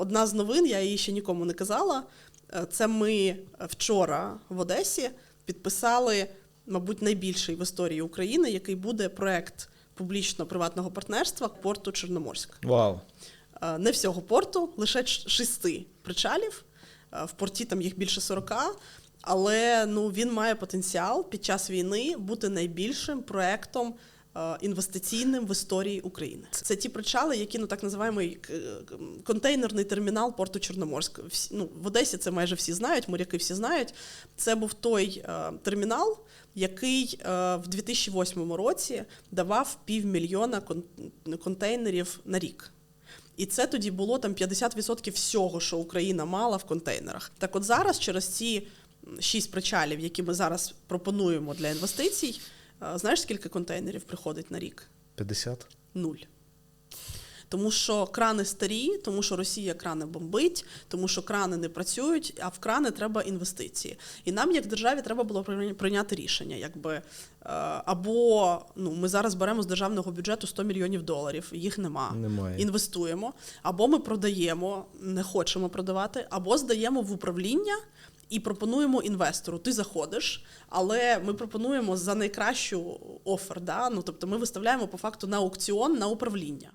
одна з новин, я її ще нікому не казала. Е, Це ми вчора в Одесі підписали, мабуть, найбільший в історії України, який буде проект публічно-приватного партнерства порту Чорноморськ. Вау. Е, Не всього порту, лише шести причалів. Е, В порті там їх більше 40, але ну, він має потенціал під час війни бути найбільшим проектом інвестиційним в історії України. Це ті причали, які ну так називаємо е, контейнерний термінал порту Чорноморськ. Ну, в Одесі це майже всі знають, моряки всі знають. Це був той е, термінал, який е, в 2008 році давав півмільйона кон- контейнерів на рік. І це тоді було там 50% всього, що Україна мала в контейнерах. Так от зараз, через ці шість причалів, які ми зараз пропонуємо для інвестицій, е, знаєш, скільки контейнерів приходить на рік? 50? Нуль. Тому що крани старі, тому що Росія крани бомбить, тому що крани не працюють, а в крани треба інвестиції. І нам, як державі, треба було прийняти рішення, якби е, або ну ми зараз беремо з державного бюджету 100 мільйонів доларів, їх нема. Немає. Інвестуємо, або ми продаємо, не хочемо продавати, або здаємо в управління. І пропонуємо інвестору. Ти заходиш, але ми пропонуємо за найкращу офер. Да? Ну, тобто ми виставляємо по факту на аукціон на управління.